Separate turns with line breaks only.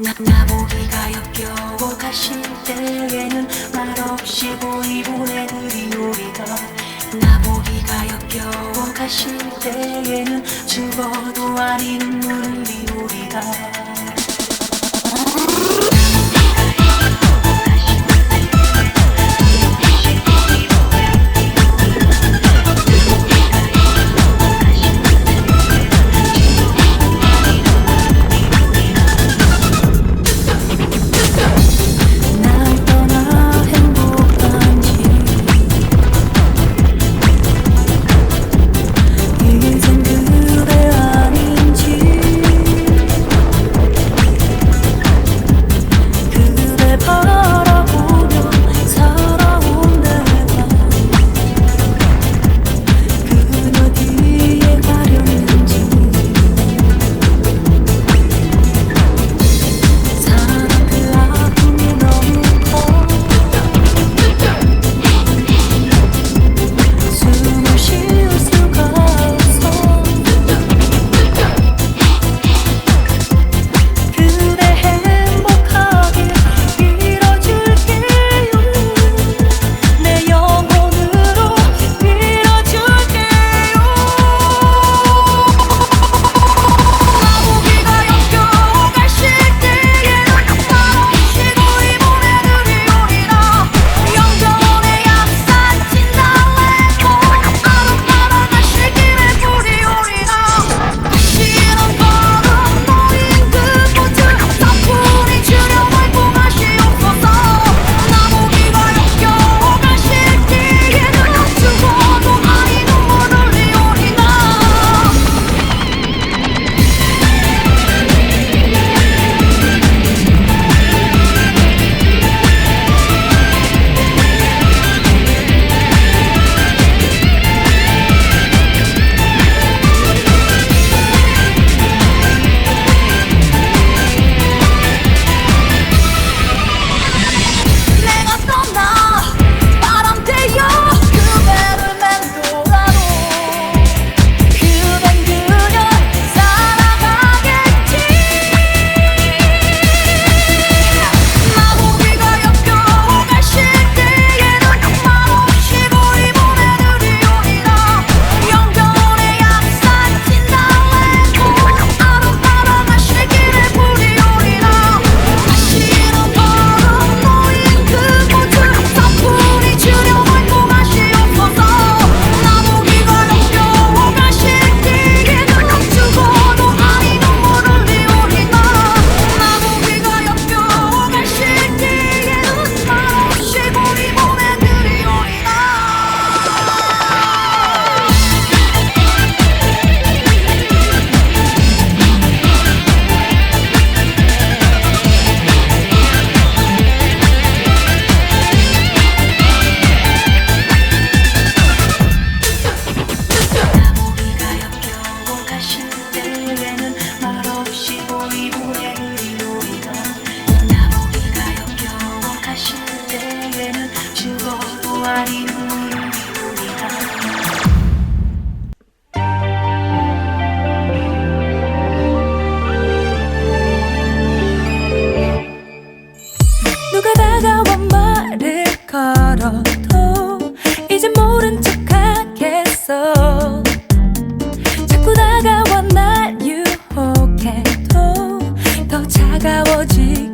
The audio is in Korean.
나, 나보기가 역겨워 가실 때에는 말없이 보이 우리가 나보기가 역겨워 가실 때에는 죽어도 아닌 눈물을 우리가 누가 다가와 말을 걸어도 이제 모른 척하겠어. 자꾸 다가와 날 유혹해도 더 차가워지